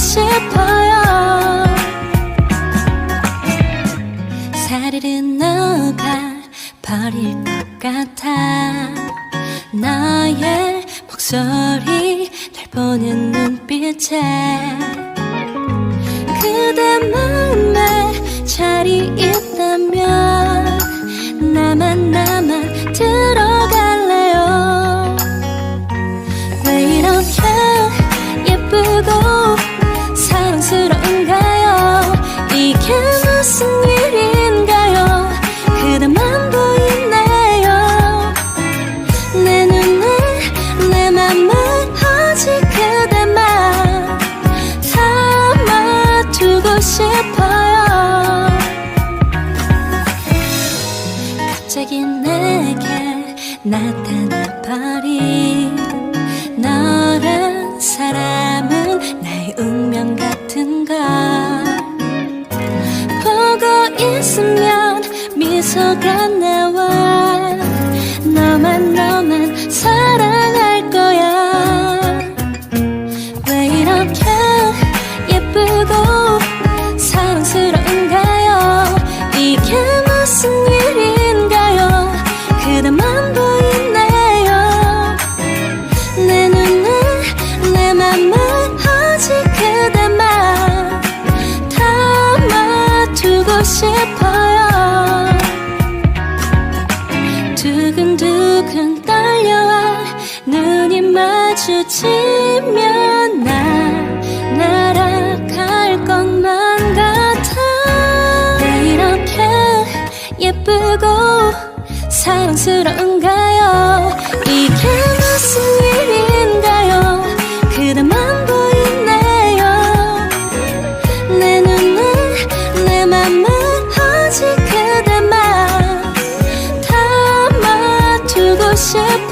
싶어요. 사르르 녹아 버릴 것 같아. 나의 목소리 날 보는 눈빛에 그대 마음에 자리 있다면 갑자기 내게 나타나버린 너란 사람은 나의 운명 같은가 보고 있으면 미소가 나와 마주치면 나 날아갈 것만 같아. 이렇게 예쁘고 사랑스러운가요? 이게 무슨 일인가요? 그대만 보이네요. 내 눈에 내 맘은 아직 그대만 담아두고 싶어.